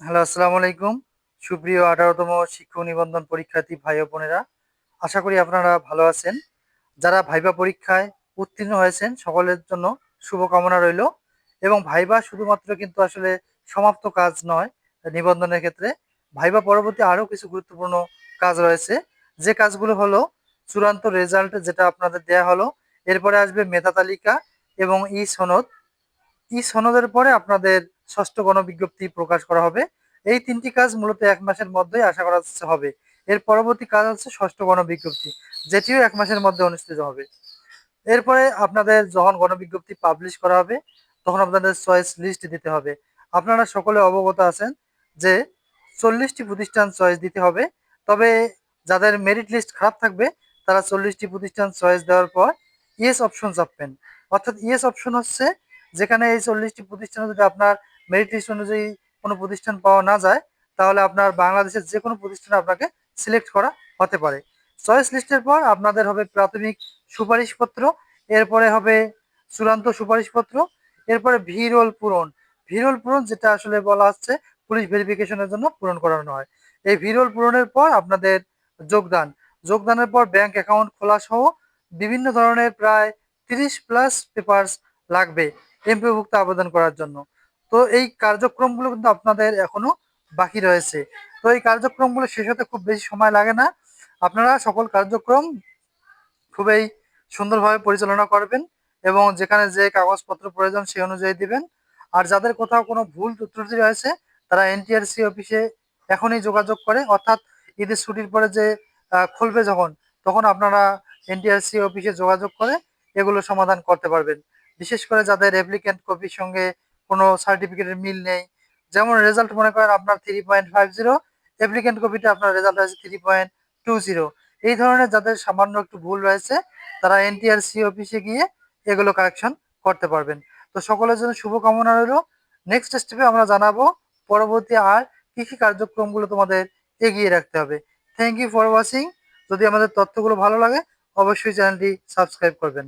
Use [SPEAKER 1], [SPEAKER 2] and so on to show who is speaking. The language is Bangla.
[SPEAKER 1] হ্যালো, আসসালামু আলাইকুম। সুপ্রিয় আঠারোতম শিক্ষক নিবন্ধন পরীক্ষার্থী ভাই ও বোনেরা, আশা করি আপনারা ভালো আছেন। যারা ভাইবা পরীক্ষায় উত্তীর্ণ হয়েছেন, সকলের জন্য শুভকামনা রইল। এবং ভাইবা শুধুমাত্র কিন্তু আসলে সমাপ্ত কাজ নয় নিবন্ধনের ক্ষেত্রে ভাইবা পরবর্তী আরও কিছু গুরুত্বপূর্ণ কাজ রয়েছে। যে কাজগুলো হলো, চূড়ান্ত রেজাল্ট যেটা আপনাদের দেয়া হলো, এরপরে আসবে মেধা তালিকা এবং ই সনদ। ই সনদের পরে আপনাদের ষষ্ঠ গণবিজ্ঞপ্তি প্রকাশ করা হবে। এই তিনটি কাজ মূলত এক মাসের মধ্যেই আশা করা হবে। এর পরবর্তী কাজ হচ্ছে ষষ্ঠ গণবিজ্ঞপ্তি, যেটিও এক মাসের মধ্যে অনুষ্ঠিত হবে। এরপরে আপনাদের যখন গণবিজ্ঞপ্তি পাবলিশ করা হবে, তখন আপনাদের চয়েস লিস্ট দিতে হবে। আপনারা সকলে অবগত আছেন যে চল্লিশটি প্রতিষ্ঠান চয়েস দিতে হবে। তবে যাদের মেরিট লিস্ট খারাপ থাকবে, তারা চল্লিশটি প্রতিষ্ঠান চয়েস দেওয়ার পর ইয়েস অপশন চাপবেন অর্থাৎ ইয়েস অপশন হচ্ছে যেখানে এই চল্লিশটি প্রতিষ্ঠানে যদি আপনার মেরিট লিস্ট অনুযায়ী কোনো প্রতিষ্ঠান পাওয়া না যায়, তাহলে আপনার বাংলাদেশের যে কোনো প্রতিষ্ঠানে আপনাকে সিলেক্ট করা হতে পারে। চয়েস লিস্টের পর আপনাদের হবে প্রাথমিক সুপারিশপত্র, এরপরে হবে চূড়ান্ত সুপারিশপত্র, এরপরে ভিরোল পূরণ। ভিরোল পূরণ যেটা আসলে বলা হচ্ছে পুলিশ ভেরিফিকেশনের জন্য পূরণ করানো হয়। এই ভিরোল পূরণের পর আপনাদের যোগদান। যোগদানের পর ব্যাংক অ্যাকাউন্ট খোলা সহ বিভিন্ন ধরনের প্রায় তিরিশ প্লাস পেপারস লাগবে এমপিভুক্ত আবেদন করার জন্য। তো এই কার্যক্রমগুলো কিন্তু আপনাদের এখনও বাকি রয়েছে। তো এই কার্যক্রমগুলো শেষ হতে খুব বেশি সময় লাগে না। আপনারা সকল কার্যক্রম খুবই সুন্দরভাবে পরিচালনা করবেন এবং যেখানে যে কাগজপত্র প্রয়োজন সেই অনুযায়ী দিবেন। আর যাদের কোথাও কোনো ভুল ত্রুটি রয়েছে, তারা এনটিআরসি অফিসে এখনই যোগাযোগ করে। অর্থাৎ ঈদের ছুটির পরে যে খুলবে যখন, তখন আপনারা এনটিআরসি অফিসে যোগাযোগ করে এগুলো সমাধান করতে পারবেন। বিশেষ করে যাদের অ্যাপ্লিক্যান্ট কপির সঙ্গে কোনো সার্টিফিকেটের মিল নেই। যেমন রেজাল্ট মনে করেন আপনার three point five zero applicant কপিতে আপনার রেজাল্ট আছে থ্রি পয়েন্ট টু জিরো এই ধরনের যাদের সামান্য একটু ভুল রয়েছে, তারা এনটিআরসি অফিসে গিয়ে এগুলো কারেকশন করতে পারবেন। তো সকলের জন্য শুভকামনা রইল। নেক্সট স্টেপে আমরা জানাব পরবর্তী আর কী কী কার্যক্রমগুলো তোমাদের এগিয়ে রাখতে হবে। থ্যাংক ইউ ফর ওয়াচিং যদি আমাদের তথ্যগুলো ভালো লাগে, অবশ্যই চ্যানেলটি সাবস্ক্রাইব করবেন।